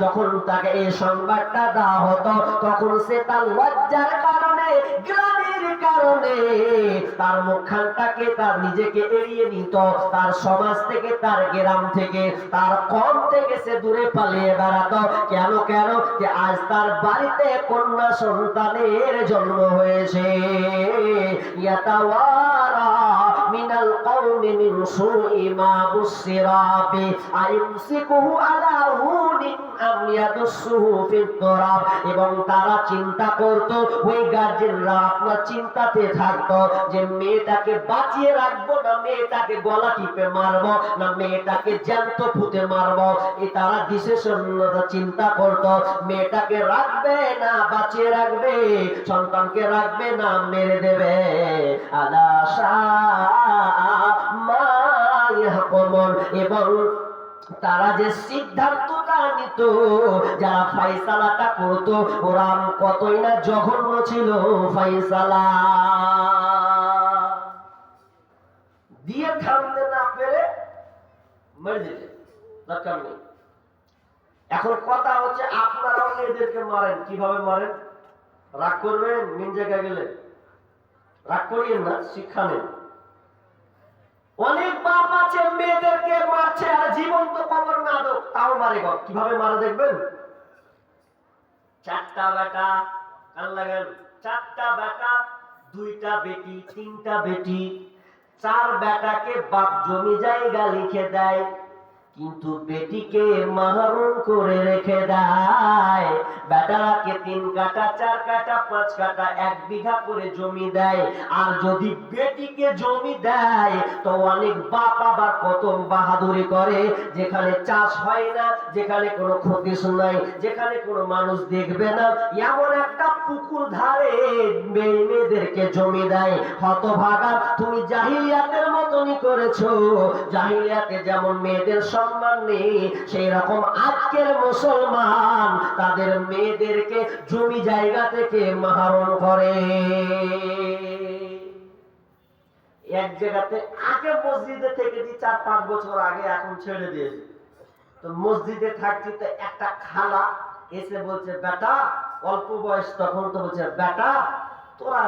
যখন তাকে এই সংবাদটা দেওয়া হতো, তখন সে তার লজ্জার কারণে, গ্লানির কারণে তার মুখখানটাকে তার নিজেকে এড়িয়ে নিত। তার সমাজ থেকে, তার গ্রাম থেকে, তার কম থেকে সে দূরে পালিয়ে বেড়াতো। কেন কেন? যে আজ তার বাড়িতে কন্যা সন্তানের জন্ম হয়েছে। ইয়াতাওয়ারা কওমি মিন সুই মা বুসিরা বি আইমসিকুহু আলা হুনিন আম ইয়াদুসুহু ফিত তুরাব এবং তারা চিন্তা করত, ওই গার্জেনরা আপনার চিন্তাতে থাকতো যে মেয়েটাকে বাঁচিয়ে রাখব না, মেয়েটাকে গলা টিপে মারবো না, মেয়েটাকে জ্যান্ত ফুটে মারবো। এই তারা চিন্তা করত, মেয়েটাকে রাখবে না, বাঁচিয়ে রাখবে, সন্তানকে রাখবে না, মেরে দেবে। মায়াহকুমুন এবং তারা যে সিদ্ধান্তটা নিত, যারা ফাইসালাটা করত কতই না জঘন্য ছিল ফাইসালা দিয়ে থামতে না পেরে মেরে দিতে দরকার নেই। এখন কথা হচ্ছে আপনারাও মেয়েদেরকে মারেন, কীভাবে মারেন? রাগ করবেন? মিন জায়গায় গেলে? রাগ করিয়েন না, শিক্ষা নেন। অনেক বাপ আছে, মেয়েদেরকে মারছে, আর জীবন্ত কবর না দো তাও মারে গো কীভাবে মারা দেখবেন? চারটা বেটা কান লাগেন চারটা বেটা, দুইটা বেটি, তিনটা বেটি, চার বেটাকে বাপ জমি জায়গা লিখে দেয়। কিন্তু বেটিকে মাহরুম করে রেখে দেয়। বেটারাকে তিন কাটা চার কাটা পাঁচ কাটা এক বিঘা করে জমি দেয়। আর যদি বেটিকে জমি দেয়, তো অনেক বাপ আবার কত বাহাদুরি করে। যেখানে চাষ হয় না, যেখানে কোনো ক্ষতি নাই, যেখানে কোনো মানুষ দেখবে না, এমন একটা পুকুর ধারে মেয়ে মেয়েদেরকে জমি দেয়, হতভাগা। তুমি জাহিলিয়াতের মতনই করেছ। জাহিলিয়াতে যেমন মেয়েদের সম্মান নেই সেই রকম আজকের মুসলমান তাদের মেয়েদেরকে জমি জায়গা থেকে মাহরণ করে। এক জায়গাতে আগে মসজিদে থেকে দি চার, পাঁচ বছর আগে এখন ছেড়ে দিয়েছে। তো মসজিদে থাকছি তো একটা খালা এসে বলছে, বেটা, অল্প বয়স তখন তো বলছে, বেটা, তোরা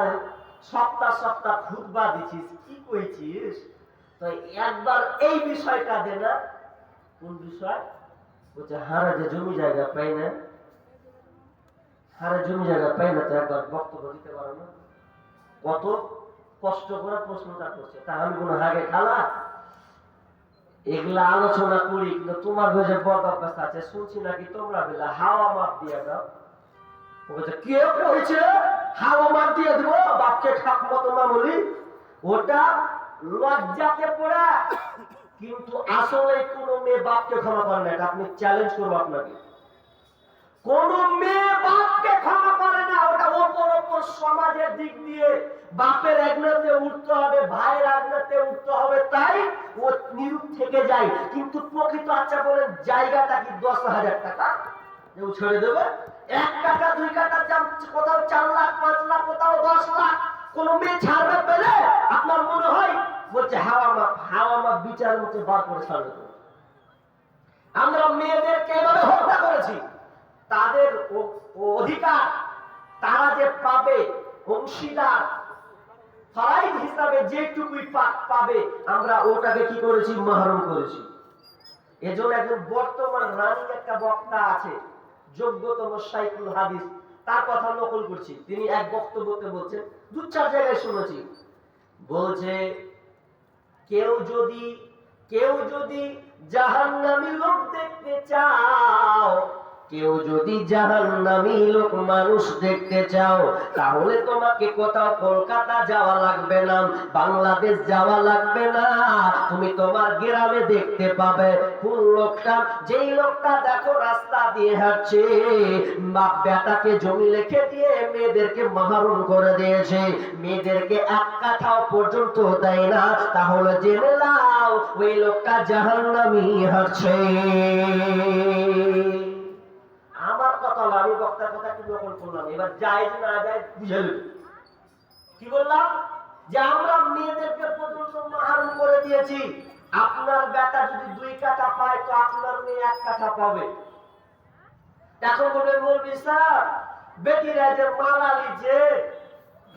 সপ্তাহ সপ্তাহ খুদবা দিছিস, কি কইছিস? তো একবার এই বিষয়টা দে না কোন বিষয়? বলছে, হারা যে জমি জায়গা পাই না, হারা জমি জায়গা পাই না, তো একবার বক্তব্য দিতে পারো না। কত কষ্ট করে প্রশ্নটা করছে। তা আমি কোনো হাগে খালা এগুলা আলোচনা করি, কিন্তু তোমার যে বদ অভ্যাস আছে, শুনছি নাকি তোমরা বেলা হাওয়া মাপ দিয়ে দাও। কে হাওয়া মাপ দিয়ে বাপকে ঠাক মতো না বলি। ওটা লজ্জাতে পড়ে। কিন্তু আসলে কোন মেয়ে বাপকে ক্ষমা করে না, এটা আপনি চ্যালেঞ্জ করব আপনাকে। কোন মেয়ে বাপকে ক্ষমা করে না ওটা ওপর ওপর সমাজের দিক দিয়ে বাপের একনাতে উঠতে হবে, ভাইয়ের একনাতে উঠতে হবে, তাই ও নিরূপ থেকে যায়। কিন্তু প্রকৃত আচ্ছা বলেন, জায়গাটা কি দশ হাজার টাকা? ও ছেড়ে দেবে। এক টাকা দুই টাকা কোথাও চার লাখ, পাঁচ লাখ, কোথাও দশ লাখ, কোন মেয়ে ছাড়বে পেলে আপনার মনে হয়? বলছে, হাওয়া মাপ হাওয়া মাপ বিচার মধ্যে বার করে ছাড়বে আমরা মেয়েদেরকে এভাবে হত্যা করেছি। তাদের অধিকার তারা যে পাবে অংশীদার। ফরাইদ হিসাবে যেটুকুই পা- পাবে, আমরা ওটাকে কি করেছি? মাহরুম করেছি। এজন্য একজন বর্তমান রানিং একটা বক্তা আছে, যোগ্যতম সাইকুল হাদিস, তার কথা নকল করছি। তিনি এক বক্তব্যতে বলছেন দু চার জায়গায় শুনেছি। বলছে, কেউ যদি কেউ যদি জাহান্নামী লোক দেখতে চাও কেউ যদি জাহান্নামী লোক মানুষ দেখতে চাও, তাহলে তোমাকে কোথাও কলকাতা যাওয়া লাগবে না, বাংলাদেশ যাওয়া লাগবে না। তুমি তোমার গ্রামে দেখতে পাবে কোন লোকটা, যেই লোকটা দেখো রাস্তা দিয়ে হাঁটছে বাপ বেটাকে জমি রেখে দিয়ে মেয়েদেরকে মাহরুম করে দিয়েছে। মেয়েদেরকে এক কাঠাও পর্যন্ত দেয় না, তাহলে জেনে নাও, ওই লোকটা জাহান্নামী হাঁটছে। আমার কথা কথা নকল করলাম এবার যায় না যায়। কি বললাম? যে আমরা মেয়েদেরকে পর্যন্ত করে দিয়েছি। আপনার বেটা যদি দুই কাঠা পায়, তো আপনার মেয়ে এক কাঠা পাবে। এখন বলে বলবি, স্যার, বেটিরা যে মালা লিছে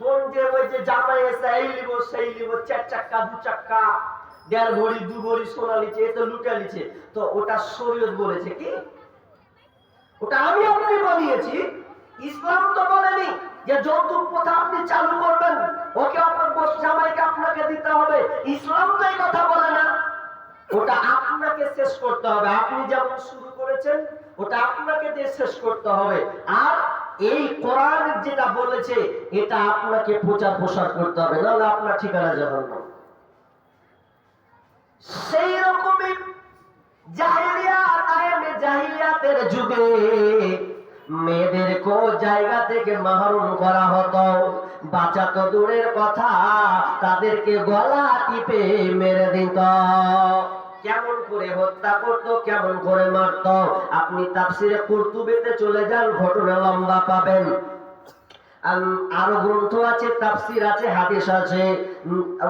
কোন যে ওই যে জামাই এসে এই লিব, সেই লিব, চার চাক্কা, দু চাক্কা, দেড় ভরি, দু ভরি সোনা লিছে এ তো লুটা তো ওটা শরীয়ত বলেছে কি? ওটা আমি আপনি বানিয়েছি ইসলাম তো বলেনি যে যৌতুক প্রথা আপনি চালু করবেন, ওকে আপনার বস জামাইকে আপনাকে দিতে হবে। ইসলাম তো এই কথা বলে না। ওটা আপনাকে শেষ করতে হবে। আপনি যেমন শুরু করেছেন, ওটা আপনাকে দিয়ে শেষ করতে হবে। আর এই কোরআন যেটা বলেছে, এটা আপনাকে প্রচার প্রসার করতে হবে, নাহলে আপনার ঠিকানা যাবেন না সেই রকমই জাহিলিয়াত আয়ামে জাহিলিয়াতের যুগে মেয়েদেরকেও জায়গা থেকে মাহরুম করা হতো? বাঁচা তো দূরের কথা, তাদেরকে গলা টিপে মেরে দিত। কেমন করে হত্যা করত, কেমন করে মারত? আপনি তাফসিরে কুরতুবিতে চলে যান, ঘটনা লম্বা পাবেন। আরও গ্রন্থ আছে, তাফসির আছে, হাদিস আছে।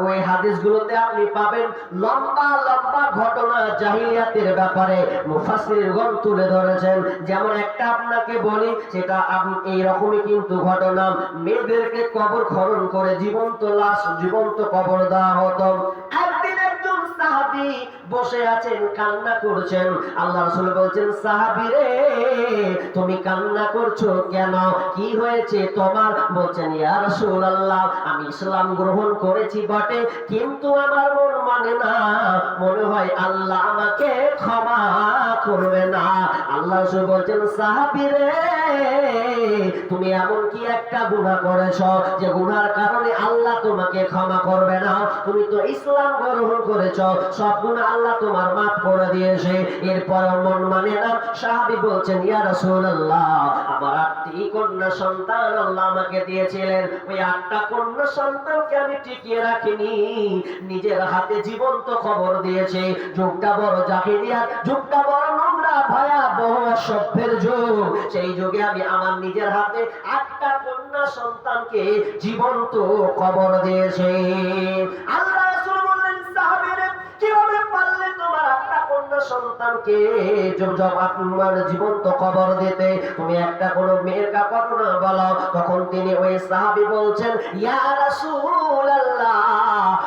ওই হাদিসগুলোতে আপনি পাবেন লম্বা লম্বা ঘটনা জাহিলিয়াতের ব্যাপারে মুফাসসিরগণ তুলে ধরেছেন। যেমন একটা আপনাকে বলি, সেটা আপনি এই রকমই কিন্তু ঘটনা। মেয়েদেরকে কবর খনন করে জীবন্ত লাশ, জীবন্ত কবর দেওয়া হতো। সাহাবী বসে আছেন, কান্না করছেন। আল্লাহ রসুল বলছেন, সাহাবি রে, তুমি কান্না করছ কেন? কি হয়েছে তোমার? বলছেন, ইয়া আল্লাহ আমি ইসলাম গ্রহণ করেছি বটে, কিন্তু আমার মন মানে না। মনে হয় আল্লাহ আমাকে ক্ষমা করবে না। আল্লাহ বলছেন, সাহাবী রে, তুমি এমন কি একটা গুনাহ করেছ যে গুনার কারণে আল্লাহ তোমাকে ক্ষমা করবে না? তুমি তো ইসলাম গ্রহণ করেছ, সব গুনাহ আল্লাহ তোমার মাফ করে দিয়েছে। এরপর মন মানে না, সাহাবী বলছেন, ইয়া রাসূলুল্লাহ, আমার আটটি কন্যা সন্তান আল্লাহ আমাকে দিয়েছিলেন। ওই আটটা কন্যা সন্তানকে আমি টিকিয়ে রাখিনি। নিজের হাতে জীবন্ত খবর দিয়েছে। যুগটা বড় জাহিলিয়াত, যুগটা বড় নোংরা ভয়াবহ সভ্যের যুগ। সেই যুগে আমি আমার নিজের হাতে আটটা কন্যা সন্তানকে জীবন্ত কবর দিয়েছে। আল্লাহ কন্যা সন্তানকে তোমার জীবন্ত কবর দিতে, তুমি একটা কোনো মেয়ের বলো। তখন তিনি ওই সাহাবী বলছেন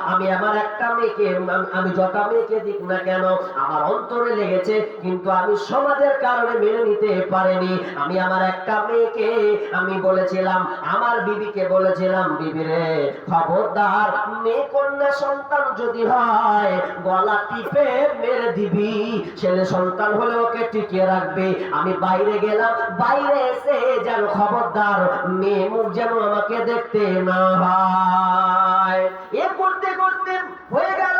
আমি আমার একটা মেয়েকে, আমি- মেয়েকে দিক না কেন, আমার অন্তরে লেগেছে, কিন্তু আমি সমাজের কারণে মেনে নিতে পারিনি। আমি আমার একটা মেয়েকে, আমি বলেছিলাম, আমার বিবিকে বলেছিলাম বিবি রে খবরদার মেয়ে কন্যা সন্তান যদি হয়, গলা টিপে মেরে দিবি। ছেলে সন্তান হলে ওকে টিকিয়ে রাখবে। আমি বাইরে গেলাম, বাইরে এসে যেন খবরদার মেয়ে মুখ যেন আমাকে দেখতে না হয়। এ করতে করতে হয়ে গেল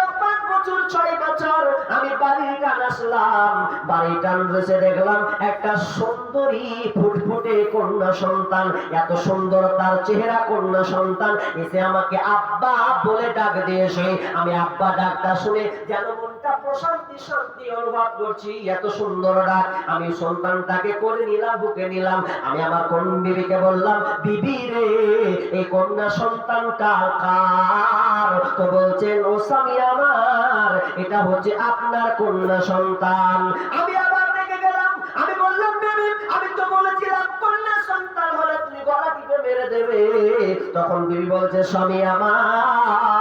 বছর, ছয় বছর আমি বাড়ির কান আসলাম। বাড়ির কান এসে দেখলাম একটা সুন্দরী ফুটফুটে কন্যা সন্তান, এত সুন্দর তার চেহারা কন্যা সন্তান। এসে আমাকে আব্বা বলে ডাক দিয়েছে। আমি আব্বা ডাকটা শুনে যেন মনটা প্রশান্তি, শান্তি অনুভব করছি। এত সুন্দর ডাক। আমি সন্তানটাকে করে নিলাম, বুকে নিলাম। আমি আমার কোন বিবিকে বললাম, বিবি রে, এই কন্যা সন্তানটা কার? তো বলছেন ও স্বামী আমার এটা হচ্ছে আপনার কন্যা সন্তান। আমি আবার রেগে গেলাম, আমি বললাম, বেবি, আমি তো বলেছিলাম, কন্যা সন্তান হলে তুমি গলা টিপে মেরে দেবে। তখন বিবি বলছে, স্বামী আমার